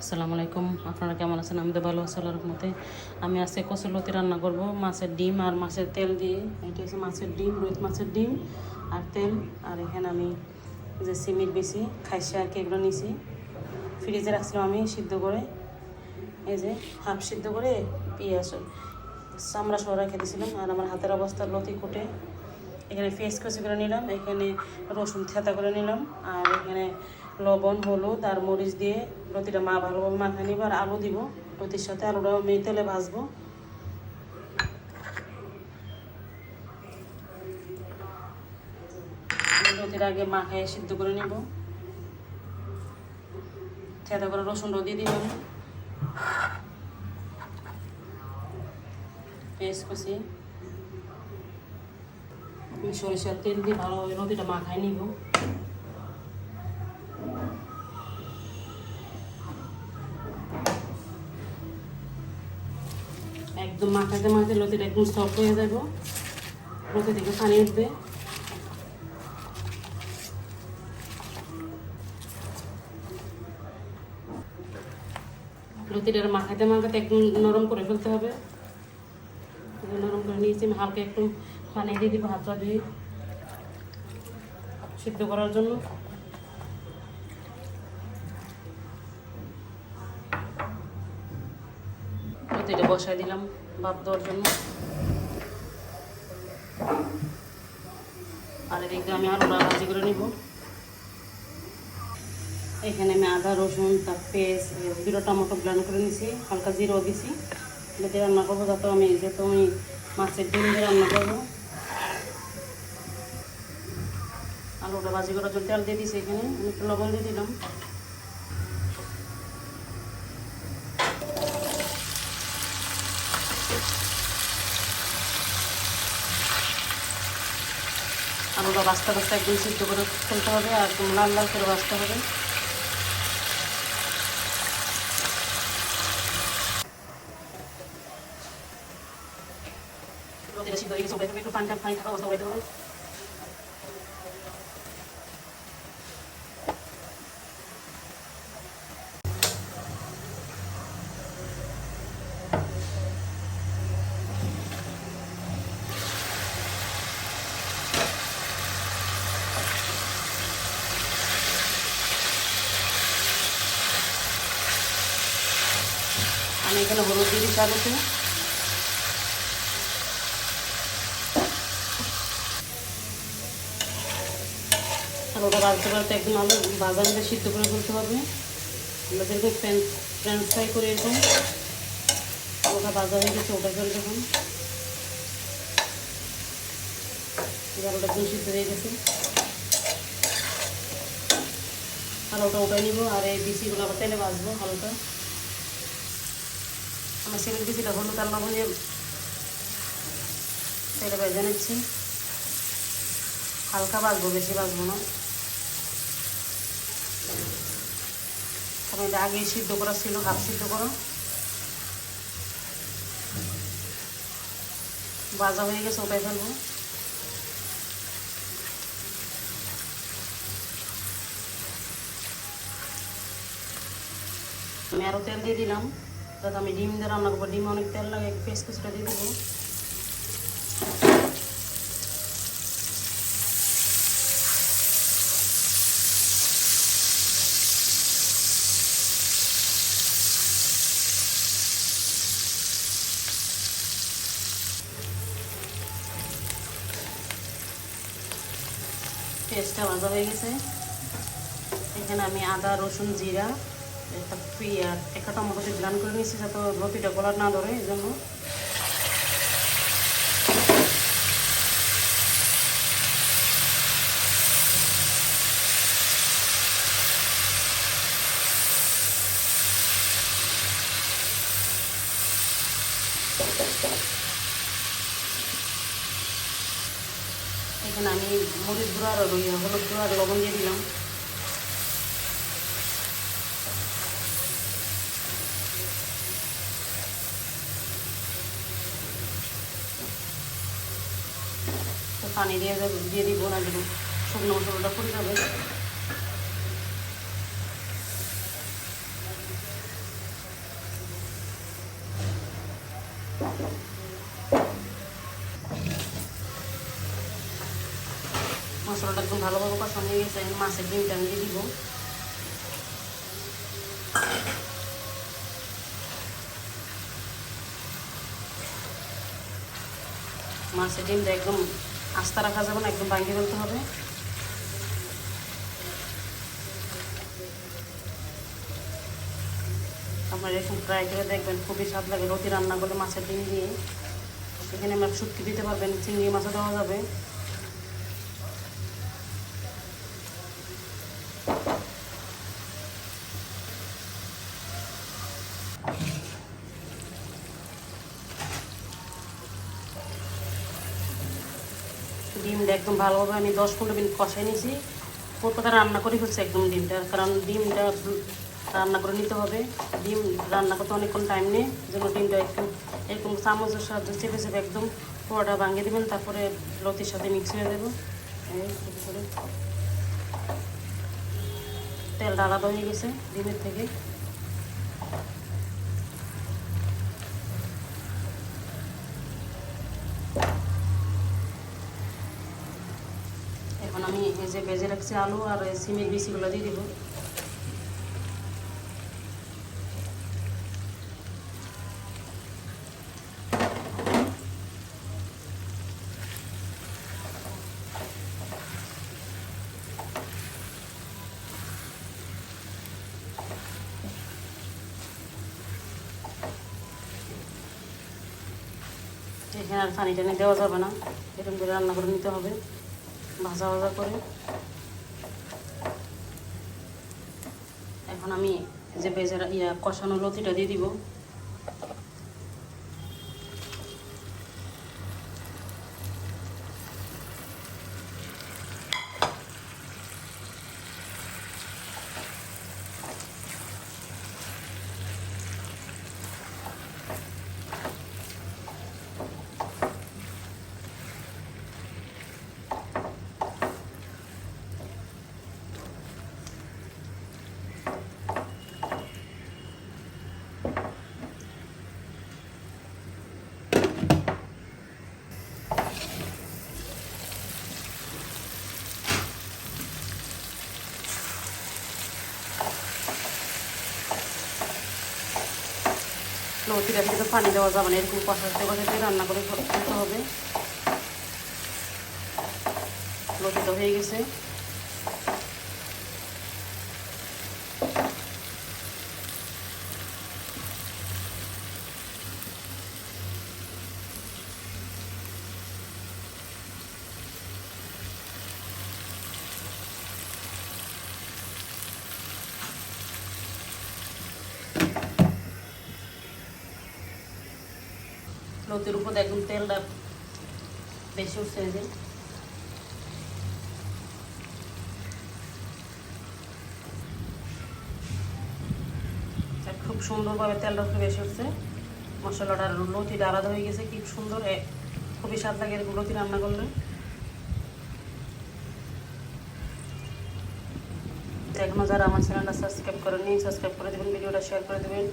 আসসালামু আলাইকুম। আপনারা কেমন আছেন? আমি তো ভালো আছি, আল্লাহর রহমতে। আমি আজকে কচুলতি রান্না করব, মাছের ডিম আর মাছের তেল দিয়ে। এটা হচ্ছে মাছের ডিম, রোহিত মাছের ডিম আর তেল। আর এখানে আমি যে সিমিট বেশি খাইছে আর কি এগুলো নিছি ফ্রিজে রাখছিলাম আমি সিদ্ধ করে। এই যে হাফ সিদ্ধ করে পেঁয়াজ চামড়া সহ খেতেছিলাম আর আমার হাতের অবস্থা লতি কুটে। এখানে ফেস কচি করে নিলাম, এখানে রসুন থেতা করে নিলাম। আর এখানে লবণ, হলুদ আর মরিচ দিয়ে লতিটা মা ভালোভাবে মাখায় নিব আর আলু দিব। লতির সাথে আলুটা আমি তেলে ভাজবো। লতির আগে মাখায় সিদ্ধ করে নিব। থেতা করে রসুনটাও দিয়ে দিলাম পেস্ট কষি সরিষার তেল দিয়ে ভালোভাবে নদীটা মাখায় নিব। একদম মাখাতে মাখাতে লতিটা একদম সফট হয়ে যাব। লতি থেকে পানি উঠবে। লতিটা মাখাতে মাখাতে একদম নরম করে ফেলতে হবে। নরম করে নিয়েছি। আমি হালকা একটু পানি দিয়ে দিব হাতটা দিয়ে। সিদ্ধ করার জন্য। এটা বসাই দিলাম। ভাত দেওয়ার জন্য। আর এদিকে আমি আলুটা ভাজি করে নিব। এখানে আমি আদা, রসুন, তার পেস্ট দুটো টমেটো ব্লেন্ড করে নিছি। হালকা জিরো দিছি। দিয়ে রান্না করব যাতে আমি যেহেতু আমি মাছের ডিম দিয়ে রান্না করব। আলুটা ভাজি করার জন্য তেল দিয়ে দিছি এখানে। আমি একটু লবণ দিয়ে দিলাম। আলুটা বাস্তা বাস্তা একদম সিদ্ধ করে ফেলতে হবে আর লাল লাল করে বাঁচতে হবে। একটু পানটা পানি থাকা অবস্থা ওটাই হবে আমি এখানে হলুদ দিয়ে দিচ্ছি আর ওটা বাজতে বাজতে একদম আলু বাজার মধ্যে সিদ্ধ করে ফেলতে হবে। আমরা যেরকম ফ্রেঞ্চ ফ্রেঞ্চ ফ্রাই করি এরকম ওটা বাজার হয়ে গেছে, ওটা ফেল দেখুন ওটা একদম সিদ্ধ হয়ে গেছে। আর ওটা নিব আর এই বিচিগুলো আবার তেলে বাজবো হালকা। আমার সেগুলো বিচিটা হলুদ আর লবণ দিয়ে তেলে ভেজে নিচ্ছি। হালকা বাজবো, বেশি বাজবো না। কারণ এটা আগে সিদ্ধ করা ছিল, হাফ সিদ্ধ করা। ভাজা হয়ে গেছে ওটাই ফেলব। আমি আরও তেল দিয়ে দিলাম। যাতে আমি ডিম দিয়ে রান্না করব। ডিম অনেক তেল লাগে পেস্ট কিছুটা দিয়ে দেবো। পেস্টটা ভাজা হয়ে গেছে। এখানে আমি আদা, রসুন, জিরা একটা পেঁয়াজ একটা টমেটো দিয়ে ব্লান করে নিয়েছি যাতে রতিটা গলার না ধরে, এই জন্য। এখানে আমি মরিচ গুঁড়ো আর হলুদ গুঁড়ো আর লবণ দিয়ে দিলাম। পানি দিয়ে দিয়ে দিব না দেবো শুকনো মশলাটা ফুটে যাবে। মশলাটা একদম ভালোভাবে কষানো হয়ে গেছে মাছের ডিমটা আমি দিয়ে দিব। মাছের ডিমটা একদম আস্তা রাখা যাবে না, একদম বাইরে বলতে হবে। আপনারা এরকম ট্রাই করে দেখবেন, খুবই স্বাদ লাগে। রুটি রান্না করলে মাছের ডিম দিয়ে। এখানে আমরা শুটকি দিতে পারবেন, চিংড়ি মাছও দেওয়া যাবে। ডিমটা একদম ভালোভাবে আমি দশ পনেরো মিনিট কষাই নিয়েছি। কথা রান্না করে হচ্ছে একদম ডিমটা, কারণ ডিমটা রান্না করে নিতে হবে। ডিম রান্না করতে অনেকক্ষণ টাইম নেই, যেন ডিমটা একটু এরকম চামচের সাহায্যে চেপে চেপে একদম পোড়াটা ভাঙিয়ে দেবেন, তারপরে লতির সাথে মিক্স হয়ে দেবো। তেলটা আলাদা হয়ে গেছে, ডিমের থেকে এখন আমি এই যে ভেজে রাখছি আলু আর সিমের বিচিগুলো দিয়ে দিব। এখানে আর পানি টানি দেওয়া যাবে না। এরকম করে রান্না করে নিতে হবে। ভাজা ভাজা করে। এখন আমি যে বেজের ইয়া কষানো লতিটা দিয়ে দিব। লতিটা থেকে পানি দেওয়া যাবে না, এরকম কষাতে কষাতে রান্না করে দিতে হবে। লতিটা হয়ে গেছে। লতির উপর একদম তেলটা বেশি উঠছে যে খুব সুন্দরভাবে তেলটা একটু বেশি উঠছে মশলাটার লতিটা আলাদা হয়ে গেছে, কি সুন্দর খুবই স্বাদ লাগে লতি রান্না করলে। এখনও যারা আমার চ্যানেলটা সাবস্ক্রাইব করেননি সাবস্ক্রাইব করে দেবেন, ভিডিওটা শেয়ার করে দেবেন।